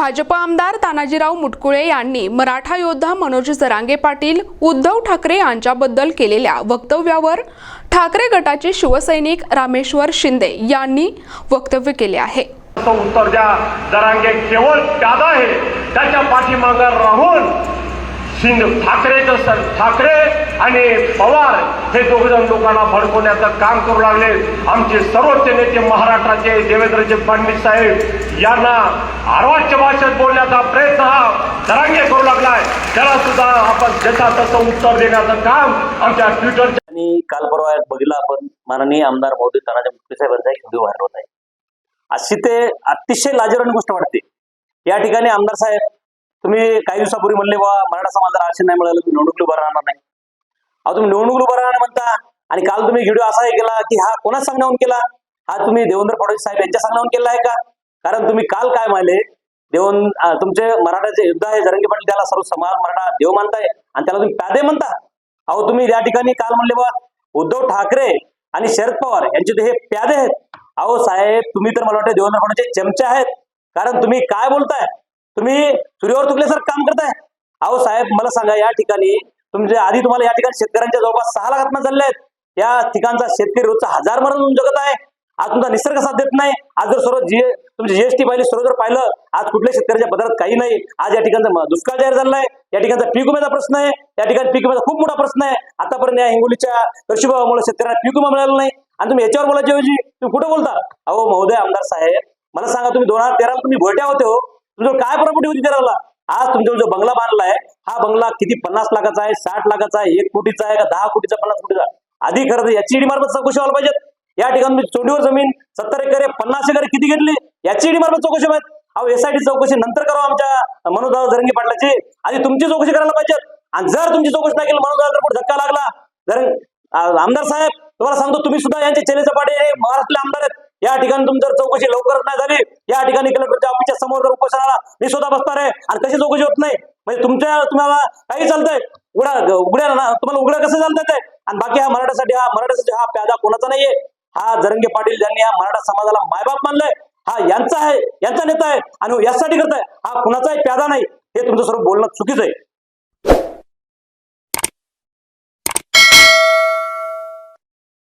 भाजप आमदार तानाजीराव मुटकुळे यांनी मराठा योद्धा मनोज जरांगे पाटील उद्धव ठाकरे यांच्याबद्दल केलेल्या वक्तव्यावर ठाकरे गटाचे शिवसैनिक रामेश्वर शिंदे यांनी वक्तव्य केले आहे. उत्तर द्या. जरांगे केवळ प्यादा आहे. त्याच्या पाठीमागं राहून शिंदे ठाकरेचं सर ठाकरे आणि पवार हे दोघ जण लोकांना भडकवण्याचं काम करू लागले. आमचे सर्वोच्च नेते महाराष्ट्राचे देवेंद्रजी फडणवीस साहेब यांना आरवाच्य भाषेत बोलण्याचा प्रयत्न हा दरांगे करू लागलाय. त्याला सुद्धा आपण जसा तसं उत्तर देण्याचं काम आमच्या ट्विटर आणि काल परवा बघितलं आपण माननीय आमदार मोदी तानाजी मुख्य साहेबांचा एक व्हिडिओ व्हायरल होत आहे. अशी ते अतिशय लाजरण गोष्ट वाटते. या ठिकाणी आमदार साहेब तुम्ही काही दिवसापूर्वी म्हणले बा मराठा समाजाला आरक्षण नाही मिळालं तुम्ही निवडणूक उभं राहणार नाही. अहो तुम्ही निवडणूक उभं राहणार म्हणता आणि काल तुम्ही व्हिडिओ असा हे केला की हा कोणाच सांगण्याहून केला? हा तुम्ही देवेंद्र फडणवीस साहेब यांच्या सांगण्याहून केला आहे का? कारण तुम्ही काल काय म्हणले देवन तुमचे मराठाचे युद्ध आहे जरंगी पाटील त्याला सर्व समाज मराठा देव मानताय आणि त्याला तुम्ही प्यादे म्हणता? अहो तुम्ही या ठिकाणी काल म्हणले बा उद्धव ठाकरे आणि शरद पवार यांचे ते हे प्यादे आहेत. अहो साहेब तुम्ही तर मला वाटतं देवेंद्र फडणवीसचे चमचे आहेत कारण तुम्ही काय बोलताय? तुम्ही सूर्यावर तुकल्यासारखं काम करताय. अहो साहेब मला सांगा या ठिकाणी तुमचे आधी तुम्हाला या ठिकाणी शेतकऱ्यांच्या जवळपास सहा लाख आत्महत्या झालेल्या आहेत. या ठिकाणचा शेतकरी रोजचा हजार मरण जगत आहे. आज तुमचा निसर्ग साथ देत नाही. आज जर सर्व जी तुमची जीएसटी पाहिली सर्व जर पाहिलं आज कुठल्या शेतकऱ्याच्या पदरात काही नाही. आज या ठिकाणचा दुष्काळ जाहीर झालेला आहे या ठिकाणचा पीक विम्याचा प्रश्न आहे. या ठिकाणी पीक विम्याचा खूप मोठा प्रश्न आहे. आतापर्यंत या हिंगोलीच्या कृषी भावामुळे शेतकऱ्यांना पीक विमा मिळाला नाही. आणि तुम्ही याच्यावर बोलायच्या ऐवजी तुम्ही कुठं बोलता? अहो महोदय आमदार साहेब मला सांगा तुम्ही दोन हजार तेराला तुम्ही भोट्या होते हो. तुमच्यावर काय प्रॉपर्टी होती तेराला आज तुमच्या जो बंगला बांधला आहे हा बंगला किती पन्नास लाखाचा आहे साठ लाखाचा आहे एक कोटीचा आहे का दहा कोटीचा पन्नास कोटीचा? आधी खरं याची ईडी मार्फत चौकशी व्हायला पाहिजेत. या ठिकाणी चोंडीवर जमीन सत्तर एकर आहे, पन्नास एकर किती घेतली? याची ईडी मार्फत चौकशी माहीत अहो एसआयटी चौकशी नंतर करावं आमच्या मनोजदादा जरंगी पाटलाची. आधी तुमची चौकशी करायला पाहिजे आणि जर तुमची चौकशी नाही केली मनोजदादा जर धक्का लागला जर आमदार साहेब तुम्हाला सांगतो तुम्ही सुद्धा यांचे चेले पाटे महाराष्ट्रातले आमदार आहेत. या ठिकाणी तुमची जर चौकशी लवकरच नाही झाली या ठिकाणी कलेक्टरच्या ऑफिसच्या समोर जर उपोषणाला मी स्वतः बसणार आहे आणि कशी चौकशी होत नाही? म्हणजे तुमच्या तुम्हाला काही चालतंय? उघडा उघड्या ना तुम्हाला उघड्या कसं चालतंय ते? आणि बाकी हा मराठासाठी हा मराठासाठी हा प्यादा कोणाचा नाहीये? हा जरंगे पाटील ज्यांनी हा मराठा समाजाला मायबाप मानलंय हा यांचा आहे यांचा नेता आहे आणि यासाठी करताय. हा कुणाचाही प्यादा नाही हे तुमचं सर्व बोलणं चुकीचं आहे.